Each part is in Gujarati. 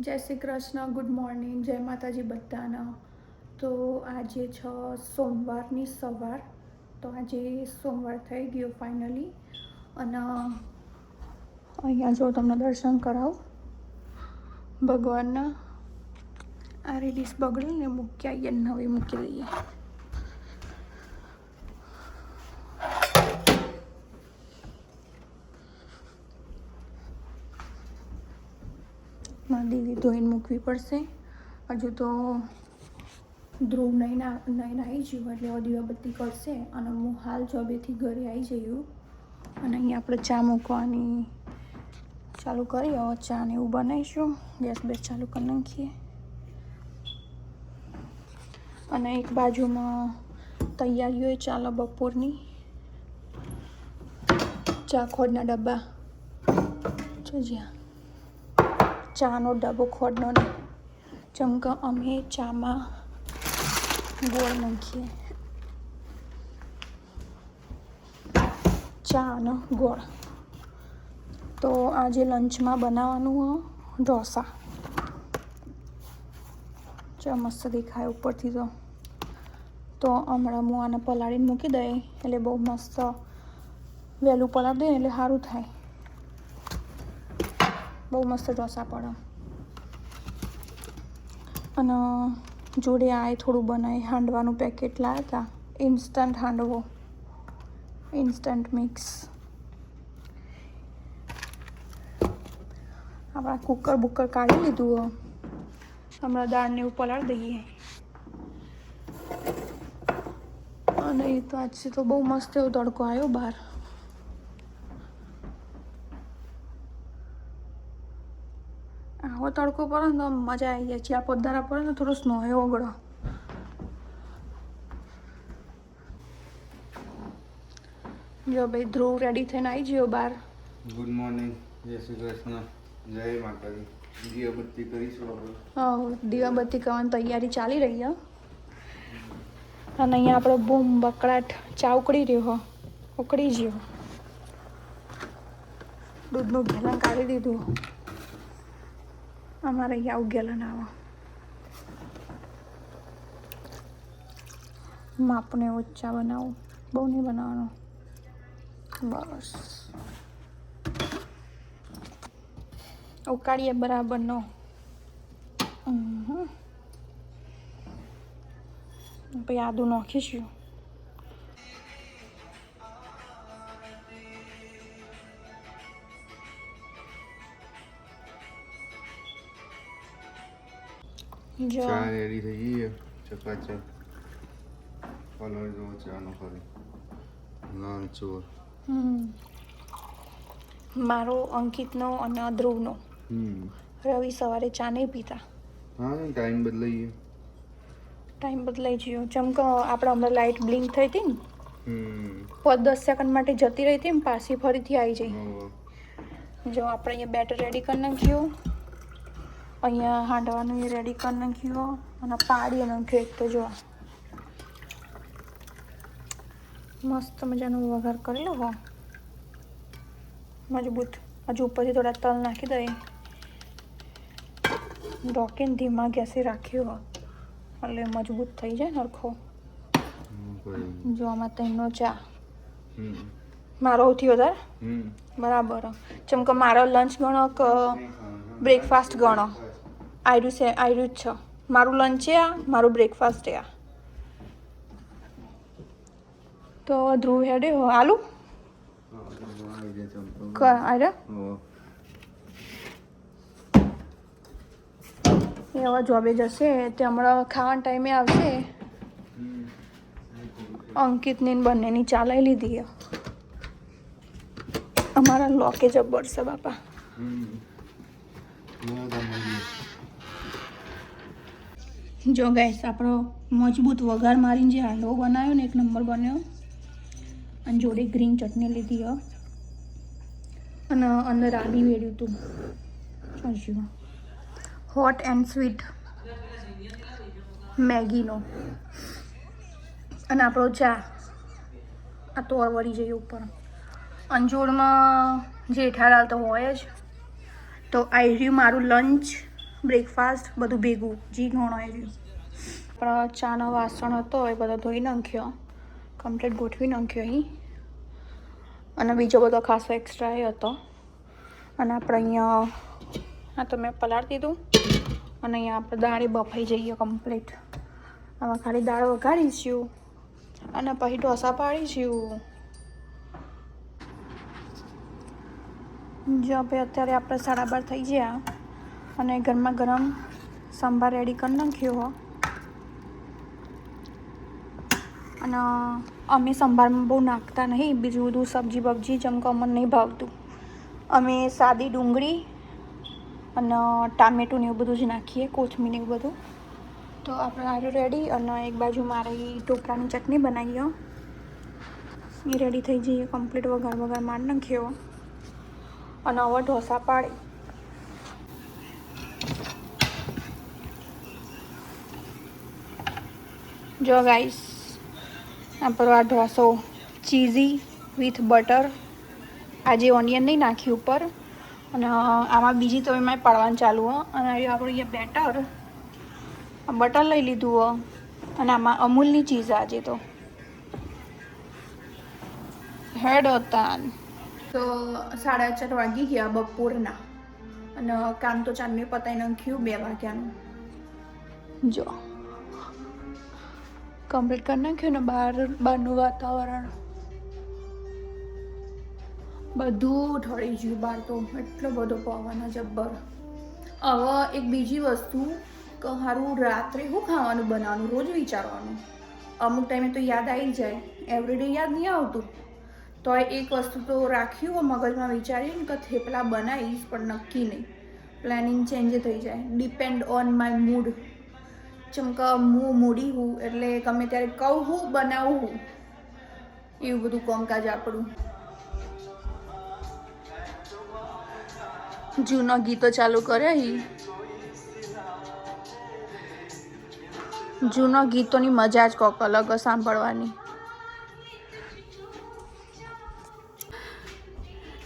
જય શ્રી કૃષ્ણ, ગુડ મોર્નિંગ, જય માતાજી બધાના. તો આજે છ સોમવારની સવાર. તો આજે સોમવાર થઈ ગયો ફાઇનલી. અને અહીંયા જો તમને દર્શન કરાવું. ભગવાનના આ રેડીસ બગડીને આવીએ, નવી મૂકી દઈએ દીદી ધોઈને મૂકવી પડશે. હજુ તો ધ્રુવ નહીં નહીં આવી ગયું એટલે દીવાબત્તી કરશે અને હું હાલ જોબેથી ઘરે આવી જયું અને અહીંયા આપણે ચા મૂકવાની ચાલુ કરી, હવે ચા ને એવું બનાવીશું. ગેસ બેસ ચાલુ કરી નાખીએ. અને એક બાજુમાં તૈયારીઓ ચાલો બપોરની. ચા ખોડના ડબ્બા. જોજ્યા ચાનો ડબ્બો ખોડનો ચમક અમે ચામાં ગોળ નાખીએ ચા અને ગોળ. તો આજે લંચમાં બનાવવાનું ઢોસા. ચા મસ્ત દેખાય ઉપરથી તો. તો હમણાં હું આને પલાળીને મૂકી દઈએ એટલે બહુ મસ્ત વહેલું પલાળી દઈએ એટલે સારું થાય. બહુ મસ્ત ઢોસા પડે અને જોડે આ થોડું બનાવી હાંડવાનું પેકેટ લાવ્યા હતા. ઇન્સ્ટન્ટ હાંડવો. ઇન્સ્ટન્ટ મિક્સ આપણા કુકર બુકર કાઢી લીધું હમણાં દાળને એવું પલાળી દઈએ. અને એ તો આજે તો બહુ મસ્ત એવો તડકો આવ્યો બહાર. આવો તડકો પડે ને તો મજા આવી જાય. ચિયા પધારા પડે ને થોડો સ્નો એ ઓગળો. જો ભાઈ ધ્રુવ રેડી થઈને આવી ગયો બહાર ગુડ મોર્નિંગ જય શ્રી કૃષ્ણ. જય માતાજી. દીવાબત્તી કરીશું આપણે. હા દીવાબત્તી કરવાની તૈયારી ચાલી રહી છે અને અહીંયા આપણો બૂમ બકડાટ ચા ઉકળી રહ્યો ઉકળી ગયો. દૂધનું ભેલણ કાઢી દીધું. અમારે અહીંયા આવું. આવો માપને ઓછા બનાવું. બહુ નહીં બનાવવાનો. બસ. ઉકાળીએ બરાબર નો. પછી આદુ નાખીશું. જો ચા રેડી થઈ ગઈ છે ચકાચક કલર જો ચાનો ખરી લાલ ચોર હમ. મારો અંકિતનો અને ધ્રુવનો હમ રવિ સવારે ચા નહીં પીતા હા ટાઈમ બદલાઈએ ટાઈમ બદલાઈ ગયો ચમક આપણે હમણાં લાઇટ બ્લિંક થઈ હતી ને હમ. પાંચ દસ સેકન્ડ માટે જતી રહી હતી ને પાછી ફરીથી આવી જઈ. જો આપણે અહીંયા બેટર રેડી કરી નાખ્યું. અહીંયા હાંડવાનું એ રેડી કરી નાખ્યું અને પાડી નાખ્યો એક તો જો મસ્ત મજાનો વઘાર કરી લો મજબૂત. હજુ ઉપરથી થોડા તલ નાખી દઈએ ઢોકીને ધીમા ગેસે રાખ્યો હો. એટલે મજબૂત થઈ જાય નરખો જોવામાં તેમનો જો આમાં તેનો ચા. મારો સૌથી વધારે? બરાબર. ચમકે મારો લંચ ગણો કે બ્રેકફાસ્ટ ગણો? આયરું છે આયરું જ છે. મારું લંચ છે આ મારું બ્રેકફાસ્ટ છે આ. તો ધ્રુવ હેડે હો. આલુ હા, તો આવી જાય ચંપલ. ક આરે હવે એ હવે જોબે જશે તે હમણાં ખાવાના ટાઈમે આવશે. અંકિતની બંનેની ચાલાઈ લીધી અમારા લોકે જબ્બર છે બાપા. જો ગેસ આપણો મજબૂત વઘાર મારીને જે હાંડવો બનાવ્યો ને, એક નંબર બન્યો. અને જોડે ગ્રીન ચટણી લીધી, હો. અને અંદર આદી વેડ્યું હતું હજુ હોટ એન્ડ સ્વીટ મેગીનો. અને આપણો ચા. આ તો વળી જઈએ ઉપર. અંજોડમાં જેઠાલાલ તો હોય જ. તો આ રહ્યું મારું લંચ બ્રેકફાસ્ટ, બધું ભેગું. જી ઘણો એ આપણા ચાનો વાસણ હતો, એ બધો ધોઈ નાખ્યો. કમ્પ્લીટ ગોઠવી નાખ્યો અહીં. અને બીજો બધો ખાસો એક્સ્ટ્રા એ હતો. અને આપણે અહીંયા, આ તો મેં પલાળ દીધું. અને અહીંયા આપણે દાળી બફાઈ જઈએ કમ્પ્લીટ આમાં ખાલી દાળ વઘારીશું. અને પછી ઢોસા પાડીશું. જો ભાઈ, અત્યારે આપણે સાડા બાર થઈ ગયા. અને ગરમા ગરમ સંભાર રેડી કરી નાખ્યો હો. અને અમે સંભારમાં બહુ નાખતા નહીં, બીજું બધું સબ્જી બબ્જી જેમ અમને નહીં ભાવતું. અમે સાદી ડુંગળી અને ટામેટું ને એવું બધું જ નાખીએ, કોથમીર એવું બધું. તો આપણે આરું રેડી અને એક બાજુ મારે ટોપરાની ચટણી બનાવીએ એ રેડી થઈ જઈએ કમ્પ્લીટ વઘાર વઘાર માર નાખ્યો અને હવે ઢોસા પાડી. જો ગાઈસ આપણો આ ઢોસો ચીઝી વિથ બટર આજે ઓનિયન નહીં નાખ્યું ઉપર અને આમાં બીજી તો એમાં પાડવાનું ચાલુ હો. અને આપણું અહીંયા બેટર બટર લઈ લીધું હો. અને આમાં અમૂલની ચીઝ આજે તો. હેડ હતા તો સાડા ચાર વાગી ગયા બપોરના. અને કામ તો ચાંદની પતાવી નાખ્યું બે વાગ્યાનું. જો. કમ્પ્લીટ કરી નાખ્યું ને બહાર, બહારનું વાતાવરણ. બધું ઠળી ગયું બહાર તો. એટલો બધો પવન જબ્બર. હવે એક બીજી વસ્તુ, કે સારું રાત્રે શું ખાવાનું બનાવવાનું રોજ વિચારવાનું. અમુક ટાઈમે તો યાદ આવી જાય એવરીડે યાદ નહીં આવતું. તો એક વસ્તુ તો રાખ્યું મગજમાં વિચાર્યું કે થેપલા બનાવીશ, પણ નક્કી નહીં. પ્લાનિંગ ચેન્જ થઈ જાય. ડિપેન્ડ ઓન માય મૂડ ચમક હું મૂડી હું, એટલે ગમે ત્યારે કહું હું, બનાવું હું. એવું બધું કોમકાજ આપણું. જૂનો ગીતો ચાલુ કરે હી. જૂનો ગીતોની મજા જ કોક અલગ સાંભળવાની.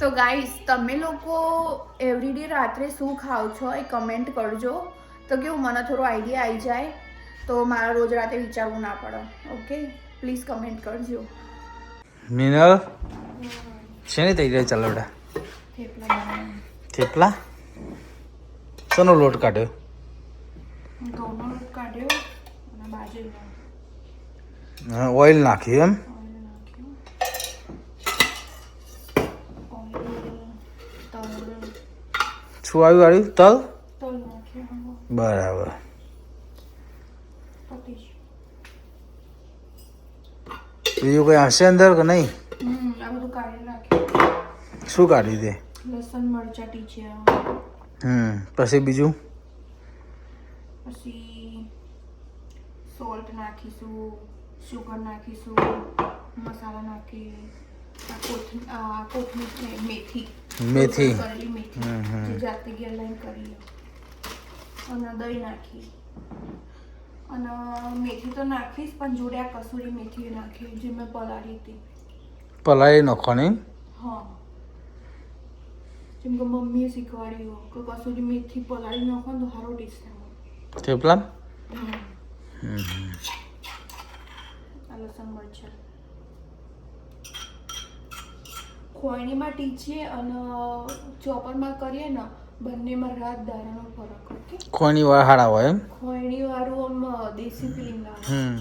તો ગાઈસ, તમે લોકો એવરીડે રાત્રે શું ખાઓ છો એ કમેન્ટ કરજો. તો કેવું મને થોડો આઈડિયા આવી જાય તો મારા રોજ રાતે વિચારવું ના પડે. ઓકે? પ્લીઝ કમેન્ટ કરજો. મિનલ શેની તૈયારી ચાલો બેટા? થેપલા શેનો લોટ કાઢ્યો? ઘઉંનો લોટ કાઢ્યો અને બાજરીનો હા, ઓઇલ નાખ્યું એમ? શું આવ્યું આવ્યું? તલ? બરાબર. બીજું કંઈ હશે અંદર કે નહીં? કાઢી શું કાઢ્યું તે લસણ મરચા ટીચિયા. હમ પછી બીજું? પછી સોલ્ટ નાખીશું શુગર નાખીશું મસાલા નાખી કોથમીર મેથી. મેથી. મેથી. જાતે ગયા લઈને કરીએ. અને દહીં નાખી અને મેથી તો નાખીશ પણ જોડે આ કસૂરી મેથી નાખી જે મેં પલાળી હતી. પલાળી નાખવાની? હા. જેમ કે મમ્મીએ શીખવાડ્યું કે કસૂરી મેથી પલાળી નાખો તો સારો ટેસ્ટ આવે. થેપલા લસણ મરચાં. ખોયણીમાં ટીચીએ અને ચોપરમાં કરીએ ને બંનેમાં રાત દારાનો ફરક ઓકે? ખોની વાળ હાડા હોય એમ? ખોયણી વાળું આમ દેશી ફિલિંગ આવે. હમ.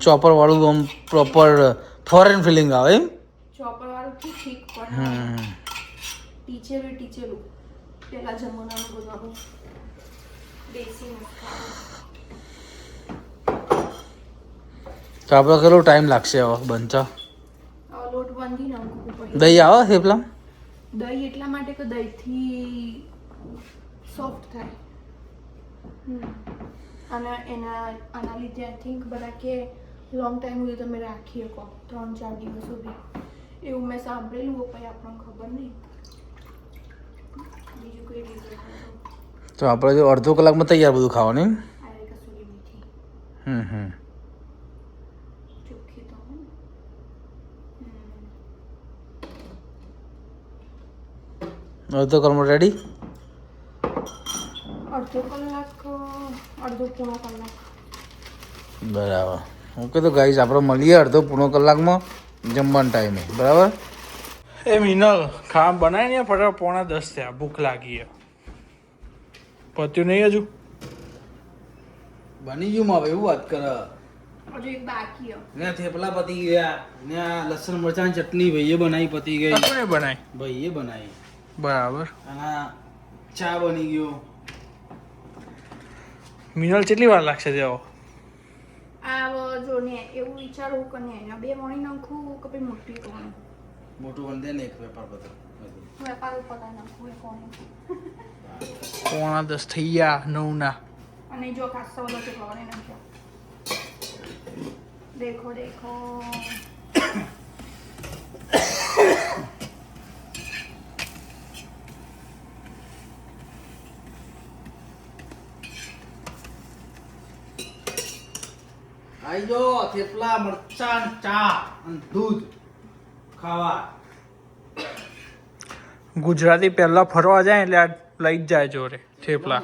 ચોપર વાળું આમ પ્રોપર ફોરેન ફિલિંગ આવે એમ? ચોપર વાળું થી ઠીક પણ હમ એ ટીચર પેલા જમાનાનું બધું દેશી તો આપણે કેટલો ટાઈમ લાગશે હવે બનતા લોટ બાંધી નાખવું દહીં આવે થેપલા દહીં એટલા માટે કે દહીંથી સોફ્ટ થાય. અને એના આના લીધે આઈ થિંક બધા કે લોંગ ટાઈમ સુધી તમે રાખી શકો. ત્રણ ચાર દિવસ સુધી. એવું મેં સાંભળેલું હોય પછી આપણને ખબર નહીં. બીજું કોઈ રીતે તો. આપણે જો અડધો કલાકમાં તૈયાર બધું ખાવાનું? હમ હમ. અડધો કલાકમાં રેડી અડધો કલાક અડધો પોણો કલાક. બરાબર. હું તો ગાઈશ આપણે મળીએ અડધો પૂણો કલાકમાં જમવાના ટાઈમે બરાબર? એ મિનલ ખામ બનાય ને ફટાફટ પોણા દસ થયા. ભૂખ લાગી પત્યું નહીં હજુ? બની ગયું માં એવું વાત કરે. હજુ એક બાકી ને થેપલા પતી ગયા. ને લસણ મરચાં ચટણી ભાઈએ બનાવી પતી ગઈ. બનાવી બનાય? ભાઈએ બનાવી. બરાબર. અને આ ચા બની ગયો. મિનલ કેટલી વાર લાગશે તેઓ આ જો ને એવું વિચારવું કે ને એના બે મણી નાખું કે પછી મોટી કોણ? મોટું બંધ ને એક વેપાર બધો. વેપાર ઉપર નાખું કોણ? પોણા દસ થઈ ગયા નવ ના અને જો ખાસો બધો કેટલો વળી નાખ્યો? દેખો દેખો. આઈ થેપલા મરચાં ચા અને દૂધ ખાવા. ગુજરાતી પહેલા ફરવા જાય એટલે આ લઈ જ જાય જોરે થેપલા.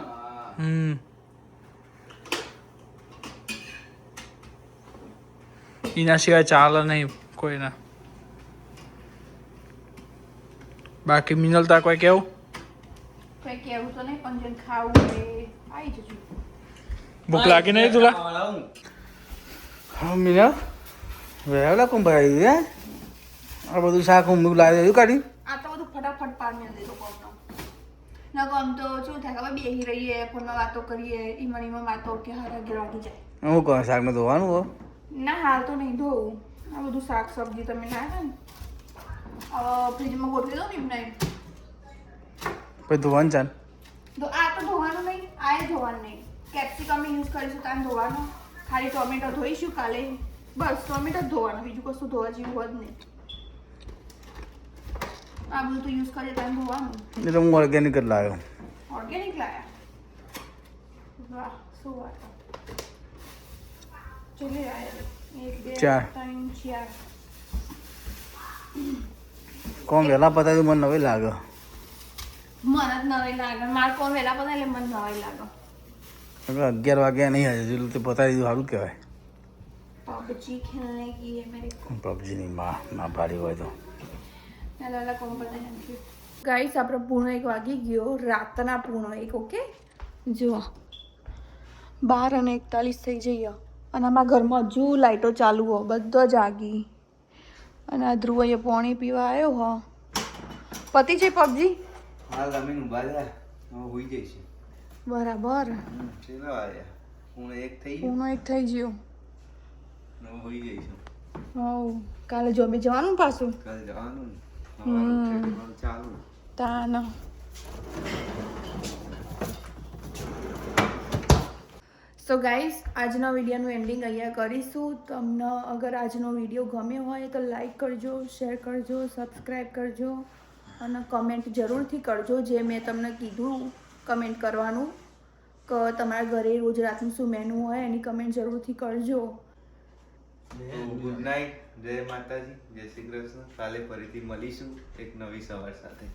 હમ. એના સિવાય ચાલે નહીં કોઈના. બાકી મિનલતા કોઈ કેવું? કંઈ કેવું તો નહીં પણ જેને ખાવું એ આવી જજો. ભૂખ લાગી નહીં તુલા? હા મીના? વેલા કોણ ભાઈ હે? આ બધું શાક હું લાવી દીધું કાઢી? આ તો બધું ફટાફટ પાણી દે તો કોમનો ના ગમ તો શું થાય ખબર બેહી રહીએ ફોનમાં વાતો કરીએ ઈમાં ઈમાં વાતો કે હારા ઘેર જાય. હું કહું શાકને ધોવાનું હો? ના હાલ તો નહીં ધોવું. આ બધું શાક સબ્જી તમે ના ને. ફ્રીજમાં ગોઠવી દો ને એમને? પછી ધોવાનું ચાલ. તો આ તો ધોવાનું નહીં આ ધોવાનું નહીં. કેપ્સિકમ યુઝ કરીશું ત્યાં ધોવાનું. ખાલી ટોમેટો ધોઈશું કાલે. બસ ટોમેટો જ ધોવાનું બીજું કશું ધોવા જેવું જ નહીં. આ બધું તો યુઝ કરીએ ત્યાં ધોવાનું. એટલે તો હું ઓર્ગેનિક જ લાવ્યો. ઓર્ગેનિક લાયા? વાહ શું વાત. ચલે આયા એક બે ચાર. ત્રણ ચાર. કોણ વહેલા પતાય તો મને નવી લાગે. મને જ નવાઈ લાગે. મારે કોણ વહેલા પતા એટલે મને નવાઈ લાગે. અગિયાર વાગ્યા નહીં હજુ જેટલું તે પતાવી દીધું સારું કહેવાય. પબજી ખેલને કી પબજીની માં ના ભારી હોય તો. ગાઈસ આપણો પૂર્ણ એક વાગી ગયો રાતના પૂર્ણ એક ઓકે જુઓ બાર અને એકતાલીસ થઈ જઈએ અને અમારા ઘરમાં હજુ લાઇટો ચાલુ હો બધો જાગી અને આ ધ્રુવ અહીંયા પાણી પીવા આવ્યો હો. પતિ છે પબજી? હા અમે ઊભા હવે હોઈ જઈશું. બરાબર. ચલો આયા હું એક થઈ ગયું? હું એક થઈ ગયો. હવે હોઈ જઈશું હવ. કાલે જોબે જવાનું પાછું? કાલે જવાનું હમ. ચાલુ. તાન. સો ગાઈઝ આજના વિડીયોનું એન્ડિંગ અહીંયા કરીશું. તમને અગર આજનો વીડિયો ગમ્યો હોય તો લાઈક કરજો શેર કરજો સબસ્ક્રાઈબ કરજો અને કમેન્ટ જરૂરથી કરજો જે મેં તમને કીધું. કમેન્ટ કરવાનું કે તમારા ઘરે રોજ રાતનું શું મેનુ હોય એની કમેન્ટ જરૂરથી કરજો. ગુડ નાઇટ જય માતાજી જય શ્રી કૃષ્ણ. કાલે ફરીથી મળીશું એક નવી સવાર સાથે.